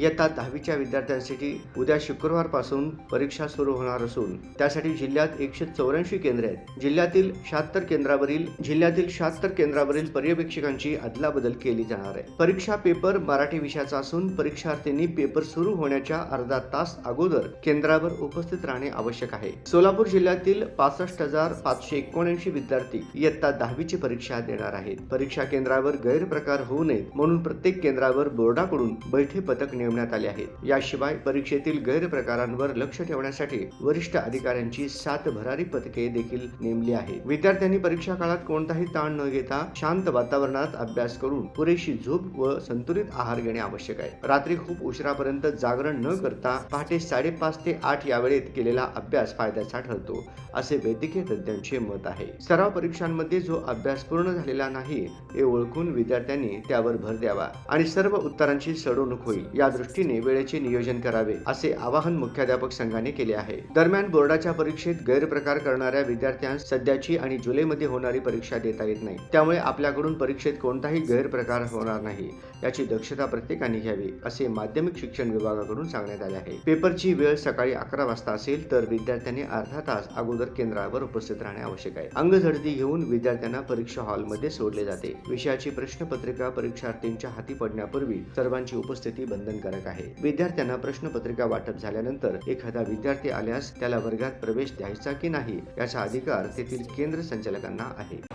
इयत्ता दहावीच्या विद्यार्थ्यांसाठी उद्या शुक्रवारपासून परीक्षा सुरू होणार असून त्यासाठी जिल्ह्यात एकशे चौऱ्याऐंशी केंद्रे आहेत. जिल्ह्यातील शहात्तर केंद्रावरील जिल्ह्यातील शहात्तर केंद्रावरील पर्यवेक्षकांची अदलाबदल केली जाणार आहे. परीक्षा पेपर मराठी विषयाचा असून परीक्षार्थींनी पेपर सुरू होण्याच्या अर्धा तास अगोदर केंद्रावर उपस्थित राहणे आवश्यक आहे. सोलापूर जिल्ह्यातील पासष्ट हजार पाचशे एकोणऐंशी विद्यार्थी इयत्ता दहावीची परीक्षा देणार आहेत. परीक्षा केंद्रावर गैरप्रकार होऊ नये म्हणून प्रत्येक केंद्रावर बोर्डाकडून बैठे पथक नेमण्यात आले आहेत. याशिवाय परीक्षेतील गैरप्रकारांवर लक्ष ठेवण्यासाठी वरिष्ठ अधिकाऱ्यांची सात भरारी पथके देखील नेमली आहेत. विद्यार्थ्यांनी परीक्षा काळात कोणताही ताण न घेता शांत वातावरणात अभ्यास करून पुरेशी झोप व संतुलित आहार घेणे आवश्यक आहे. रात्री खूप उशिरापर्यंत जागरण न करता पहाटे साडेपाच ते आठ या वेळेत केलेला अभ्यास फायद्याचा ठरतो असे वैद्यकीय तज्ज्ञांचे मत आहे. सराव परीक्षांमध्ये जो अभ्यास पूर्ण झालेला नाही हे ओळखून विद्यार्थ्यांनी त्यावर भर द्यावा आणि सर्व उत्तरांची सडवणूक होईल. या दृष्टीने वेळेचे नियोजन करावे असे आवाहन मुख्याध्यापक संघाने केले आहे. दरम्यान बोर्डाच्या परीक्षेत गैरप्रकार करणाऱ्या विद्यार्थ्यांस सध्याची आणि जुलैमध्ये होणारी परीक्षा देता येत नाही. त्यामुळे आपल्याकडून परीक्षेत कोणताही गैरप्रकार होणार नाही याची दक्षता प्रत्येकाने घ्यावी असे माध्यमिक शिक्षण विभागाकडून सांगण्यात आले आहे. पेपरची वेळ सकाळी अकरा वाजता असेल तर विद्यार्थ्यांनी अर्धा तास अगोदर केंद्रावर उपस्थित राहणे आवश्यक आहे. अंगझडती घेऊन विद्यार्थ्यांना परीक्षा हॉलमध्ये सोडले जाते. विषयाची प्रश्नपत्रिका परीक्षार्थींच्या हाती पडण्यापूर्वी सर्वांची उपस्थिती बंधनकारक आहे. विद्यार्थ्यांना प्रश्नपत्रिका वाटप झाल्यानंतर एखादा विद्यार्थी आल्यास त्याला वर्गात प्रवेश द्यायचा की नाही याचा अधिकार तेथील केंद्र संचालकांना आहे.